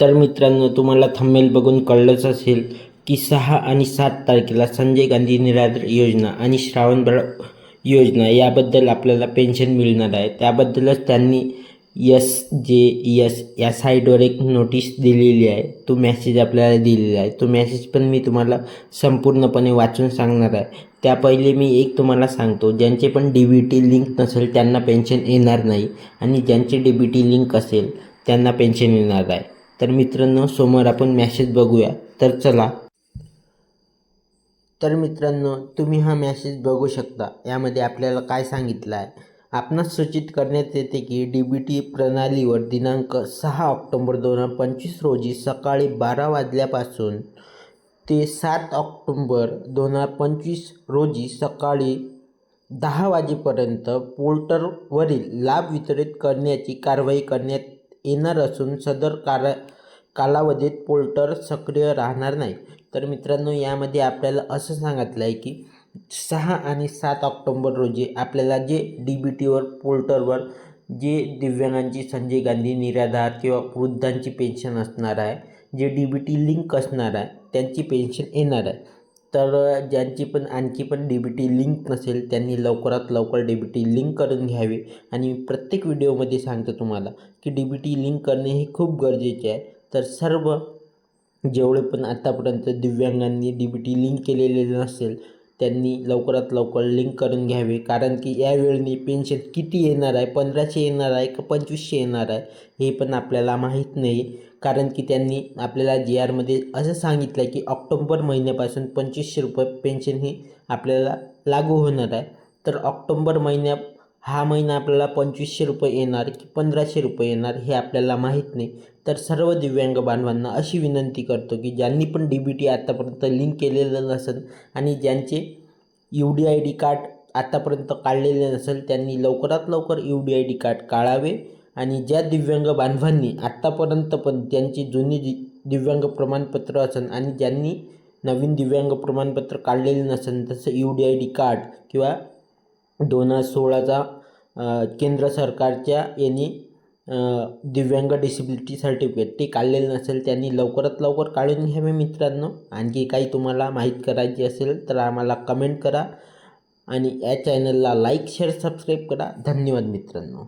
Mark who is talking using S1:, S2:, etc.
S1: तर मित्रांनो तुम्हाला थंबेल बघून कळलंच असेल की सहा आणि सात तारखेला संजय गांधी निराधार योजना आणि श्रावणबाळ योजना याबद्दल आपल्याला पेन्शन मिळणार आहे. त्याबद्दलच त्यांनी यस जे यस या साईटवर एक नोटीस दिलेली आहे. तो मॅसेज आपल्याला दिलेला आहे. तो मॅसेज पण मी तुम्हाला संपूर्णपणे वाचून सांगणार आहे. त्या पहिले मी एक तुम्हाला सांगतो ज्यांचे पण डी बी टी लिंक नसेल त्यांना पेन्शन येणार नाही आणि ज्यांचे डी बी टी लिंक असेल त्यांना पेन्शन येणार आहे. तर मित्रांनो समोर आपण मॅसेज बघूया. तर चला. तर मित्रांनो तुम्ही हा मॅसेज बघू शकता. यामध्ये आपल्याला काय सांगितलं आहे? आपणास सूचित करण्यात येते की डी बी टी प्रणालीवर दिनांक सहा ऑक्टोंबर दोन हजार पंचवीस रोजी सकाळी बारा वाजल्यापासून ते सात ऑक्टोंबर दोन हजार पंचवीस रोजी सकाळी दहा वाजेपर्यंत पोर्टलवरील लाभ वितरित करण्याची कारवाई करण्यात येणार असून सदर कार कालावधीत पोल्टर सक्रिय राहणार नाही. तर मित्रांनो यामध्ये आपल्याला असं सांगितलं आहे की सहा आणि सात ऑक्टोंबर रोजी आपल्याला जे डी बी टीवर पोल्टरवर जे दिव्यांगांची संजय गांधी निराधार किंवा वृद्धांची पेन्शन असणार आहे जे डी बी टी लिंक असणार आहे त्यांची पेन्शन येणार आहे. तर ज्यांची पण आणखी पण डी बी टी लिंक नसेल त्यांनी लवकरात लवकर डी बी टी लिंक करून घ्यावे. आणि प्रत्येक व्हिडिओमध्ये सांगतो तुम्हाला की डी बी टी लिंक करणे हे खूप गरजेचे आहे. तर सर्व जेवढे पण आत्तापर्यंत दिव्यांगांनी डी बी टी लिंक केलेले नसेल त्यांनी लवकरात लवकर लिंक करून घ्यावे. कारण की यावेळी पेन्शन किती येणार आहे? पंधराशे येणार आहे का पंचवीसशे येणार आहे? हे पण आपल्याला माहीत नाही. कारण की त्यांनी आपल्याला जी आरमध्ये असं सांगितलं आहे की ऑक्टोंबर महिन्यापासून पंचवीसशे रुपये पेन्शन ही आपल्याला लागू होणार आहे. तर ऑक्टोंबर महिन्या हा महिना आपल्याला पंचवीसशे रुपये येणार की पंधराशे रुपये येणार हे आपल्याला माहीत नाही. तर सर्व दिव्यांग बांधवांना अशी विनंती करतो की ज्यांनी पण डी बी टी आत्तापर्यंत लिंक केलेलं नसेल आणि ज्यांचे U D I D card आत्तापर्यंत काढलेले नसेल त्यांनी लवकरात लवकर U D I D card काढावे आणि ज्या दिव्यांग बांधवांनी आत्तापर्यंत पण त्यांची जुनी दि दिव्यांग प्रमाणपत्र असेल आणि ज्यांनी नवीन दिव्यांग प्रमाणपत्र काढलेले नसेल तसं U D I D card किंवा दोन हजार सोळाचा केंद्र सरकारच्या यांनी दिव्यांग डिसिबिलिटी सर्टिफिकेट ते काढलेलं नसेल त्यांनी लवकरात लवकर काढून घ्यावे मित्रांनो. आणखी काही तुम्हाला माहीत करायची असेल तर आम्हाला कमेंट करा. आणि या चॅनलला लाईक शेअर सबस्क्राईब करा. धन्यवाद मित्रांनो.